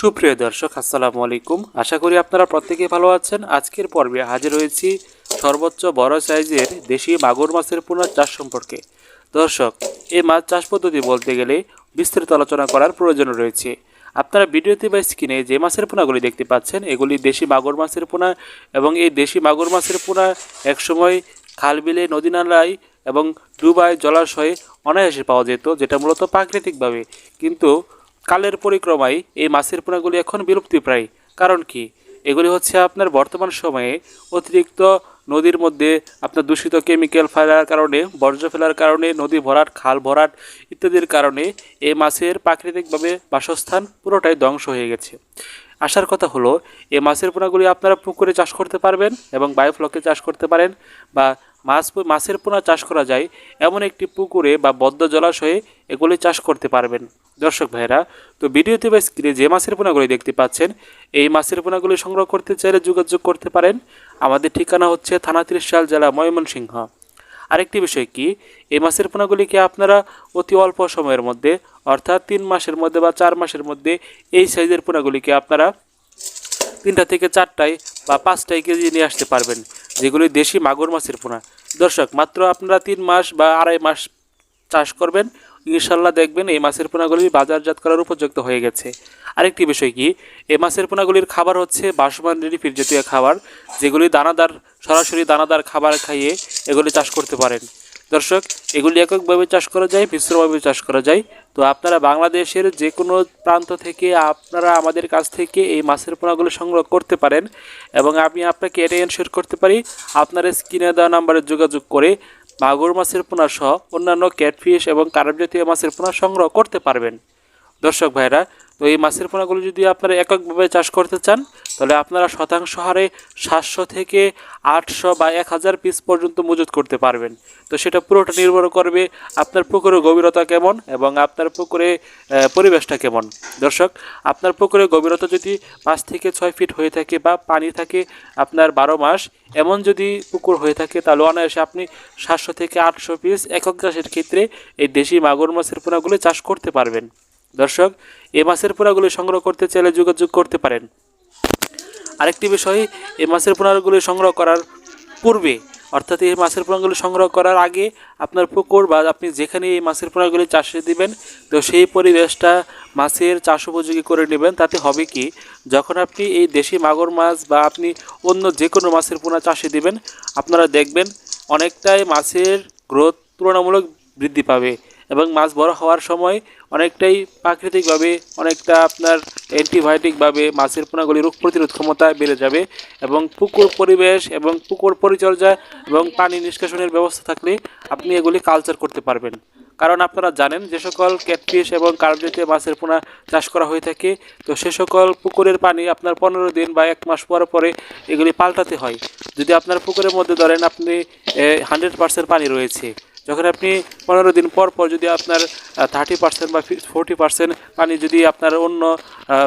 সুপ্রিয় দর্শক, আসসালামু আলাইকুম। আশা করি আপনারা প্রত্যেকে ভালো আছেন। আজকের পর্বে হাজির হয়েছি সর্বোচ্চ বড় সাইজের দেশি মাগুর মাছের পুনর চাষ সম্পর্কে। দর্শক, এই মাছ চাষ পদ্ধতি বলতে গেলে বিস্তারিত আলোচনা করার প্রয়োজন রয়েছে। আপনারা ভিডিওতে বা স্ক্রিনে যে মাছের পোনাগুলি দেখতে পাচ্ছেন, এগুলি দেশি মাগুর মাছের পোনা এবং এই দেশি মাগুর মাছের পোনা একসময় খাল বিলে, নদী নালায় এবং ডুবাই জলাশয়ে অনায়াসে পাওয়া যেত, যেটা মূলত প্রাকৃতিকভাবে। কিন্তু কালের পরিক্রমায় এই মাছের পোনাগুলি এখন বিলুপ্তিপ্রায়। কারণ কি? এগুলি হচ্ছে আপনার বর্তমান সময়ে অতিরিক্ত নদীর মধ্যে আপনার দূষিত কেমিক্যাল ফেলার কারণে, বর্জ্য ফেলার কারণে, নদী ভরাট, খাল ভরাট ইত্যাদির কারণে এই মাছের প্রাকৃতিকভাবে বাসস্থান পুরোটাই ধ্বংস হয়ে গেছে। আসার কথা হলো, এই মাছের পোনাগুলি আপনারা পুকুরে চাষ করতে পারবেন এবং বায়োফ্লকে চাষ করতে পারেন বা মাছ মাছের পোনা চাষ করা যায় এমন একটি পুকুরে বা বদ্ধ জলাশয়ে এগুলি চাষ করতে পারবেন। দর্শক ভাইরা তো ভিডিওতে বা স্ক্রিনে যে মাছের পোনাগুলি দেখতে পাচ্ছেন, এই মাছের পোনাগুলি সংগ্রহ করতে চাইলে যোগাযোগ করতে পারেন। আমাদের ঠিকানা হচ্ছে থানা ত্রিশাল, জেলা ময়মনসিংহ। আরেকটি বিষয় কি, এই মাছের পোনাগুলিকে আপনারা অতি অল্প সময়ের মধ্যে, অর্থাৎ তিন মাসের মধ্যে বা চার মাসের মধ্যে, এই সাইজের পোনাগুলিকে আপনারা তিনটা থেকে চারটায় বা পাঁচটায় কেজি নিয়ে আসতে পারবেন, যেগুলি দেশি মাগুর মাছের পোনা। দর্শক, মাত্র আপনারা তিন মাস বা আড়াই মাস চাষ করবেন ইনশাল্লাহ দেখবেন এই মাছের পোনাগুলি বাজারজাত করার উপযুক্ত হয়ে গেছে। আরেকটি বিষয় কি? এই মাছের পোনাগুলির খাবার হচ্ছে বাসমান রিফির জাতীয় খাবার, যেগুলি দানাদার, সরাসরি দানাদার খাবার খাইয়ে এগুলি চাষ করতে পারেন। দর্শক, এগুলি এককভাবে চাষ করা যায়, মিশ্রভাবে চাষ করা যায়। তো আপনারা বাংলাদেশের যে কোনো প্রান্ত থেকে আপনারা আমাদের কাছ থেকে এই মাছের পোনাগুলো সংগ্রহ করতে পারেন এবং আমি আপনাকে এটাই এনশিওর করতে পারি, আপনারা স্ক্রিনে দেওয়া নাম্বারে যোগাযোগ করে মাগুর মাছের পোনা সহ অন্যান্য ক্যাটফিশ এবং কারাবজাতীয় মাছের পোনা সংগ্রহ করতে পারবেন। দর্শক ভাইরা, তো এই মাছের পোনাগুলো যদি আপনারা এককভাবে চাষ করতে চান, তাহলে আপনারা শতাংশ হারে সাতশো থেকে আটশো বা এক হাজার পিস পর্যন্ত মজুত করতে পারবেন। তো সেটা পুরোটা নির্ভর করবে আপনার পুকুরের গভীরতা কেমন এবং আপনার পুকুরে পরিবেশটা কেমন। দর্শক, আপনার পুকুরের গভীরতা যদি পাঁচ থেকে ছয় ফিট হয়ে থাকে বা পানি থাকে আপনার বারো মাস, এমন যদি পুকুর হয়ে থাকে, তাহলে অনায়াসে আপনি সাতশো থেকে আটশো পিস একক চাষের ক্ষেত্রে এই দেশি মাগুর মাছের পোনাগুলো চাষ করতে পারবেন। দর্শক এই মাছের পোনাগুলি সংগ্রহ করতে চাইলে যোগাযোগ করতে পারেন। আরেকটি বিষয়, এ মাছের পোনাগুলি সংগ্রহ করার পূর্বে, অর্থাৎ এই মাছের পোনাগুলি সংগ্রহ করার আগে আপনার পুকুর বা আপনি যেখানে এই মাছের পোনাগুলি চাষে দিবেন, তো সেই পরিবেশটা মাছের চাষ উপযোগী করে নেবেন। তাতে হবে কি, যখন আপনি এই দেশি মাগুর মাছ বা আপনি অন্য যে কোনো মাছের পোনা চাষে দিবেন, আপনারা দেখবেন অনেকটাই মাছের গ্রোথ তুলনামূলক বৃদ্ধি পাবে। এবং মাছ বড় হওয়ার সময় অনেকটাই প্রাকৃতিকভাবে অনেকটা আপনার অ্যান্টিবায়োটিকভাবে মাছের পোনাগুলি রোগ প্রতিরোধ ক্ষমতা বেড়ে যাবে এবং পুকুর পরিবেশ এবং পুকুর পরিচর্যা এবং পানি নিষ্কাশনের ব্যবস্থা থাকলে আপনি এগুলি কালচার করতে পারবেন। কারণ আপনারা জানেন যে সকল ক্যাটফিশ এবং কার্প জাতীয় মাছের পোনা চাষ করা হয়ে থাকে, তো সে সকল পুকুরের পানি আপনার পনেরো দিন বা এক মাস পর পরে এগুলি পাল্টাতে হয়। যদি আপনার পুকুরের মধ্যে ধরেন আপনি হান্ড্রেড পার্সেন্ট পানি রয়েছে যখন আপনি পনেরো দিন পর পর যদি আপনার থার্টি পার্সেন্ট বা ফোরটি পার্সেন্ট পানি যদি আপনার অন্য